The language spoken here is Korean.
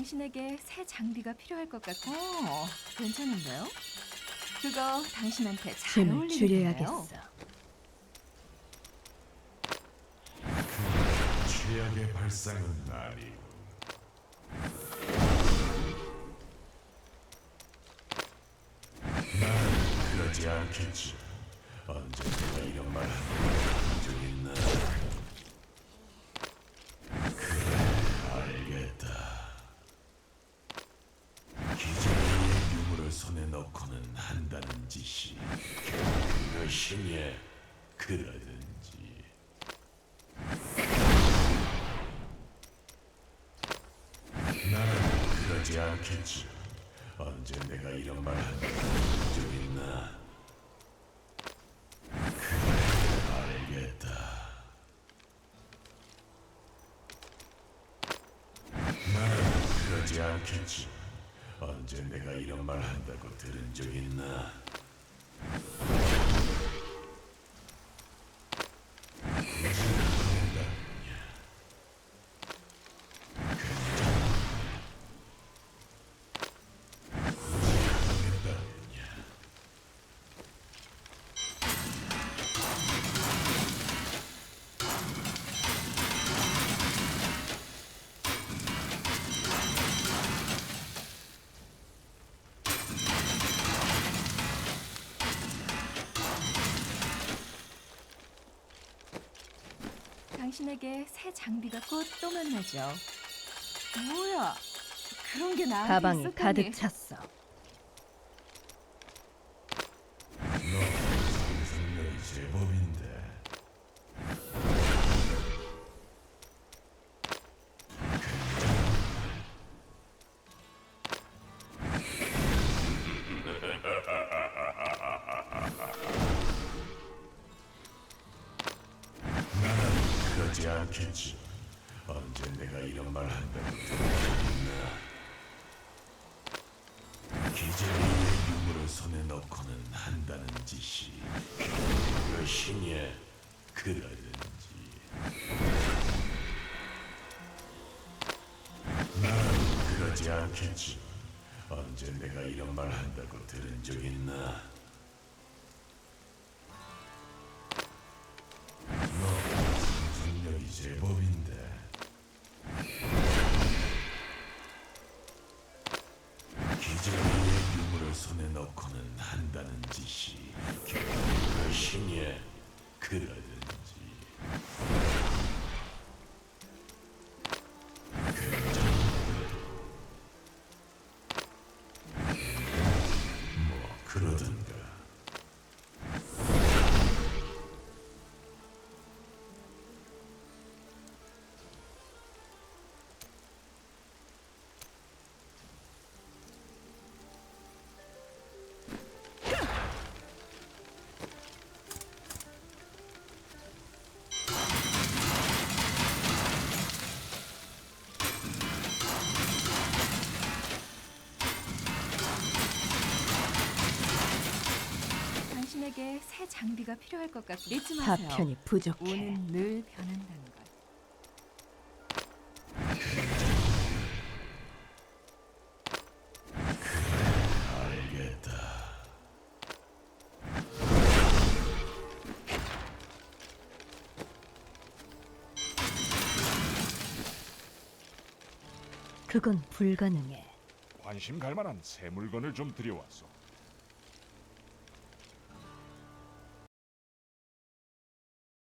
당신에게 새 장비가 필요할 것 같고 어, 괜찮은데요? 그거 당신한테 잘 힘을 어울리는데요. 줄여야겠어. 최악의 발상은 아니고 나는 그러지 않겠지 언제 내가 이런 말 있나 그것이냐 그러든지 나는 그러지 않겠지. 언제 내가 이런 말 한 적 있나? 않겠지. 언제 내가 이런 말 한다고 들은 적 있나? 당신에게 새 장비가 곧 또 만나죠. 뭐야? 그런 게 나한테 가방이 있었다니. 가득 찼어. 그러지 않겠지. 언제 내가 이런 말 한다고 들었나? 기재리의 유물을 손에 넣고는 한다는 짓이 그것이냐 그러든지. 나는 그러지 않겠지. 언제 내가 이런 말 한다고 들은 적 있나 그 장비가 필요할 것 같고 잊지 마세요. 파편이 부족해. 운은 늘 변한다는 걸. 알겠다 그건 불가능해. 관심 갈 만한 새 물건을 좀 들여왔어.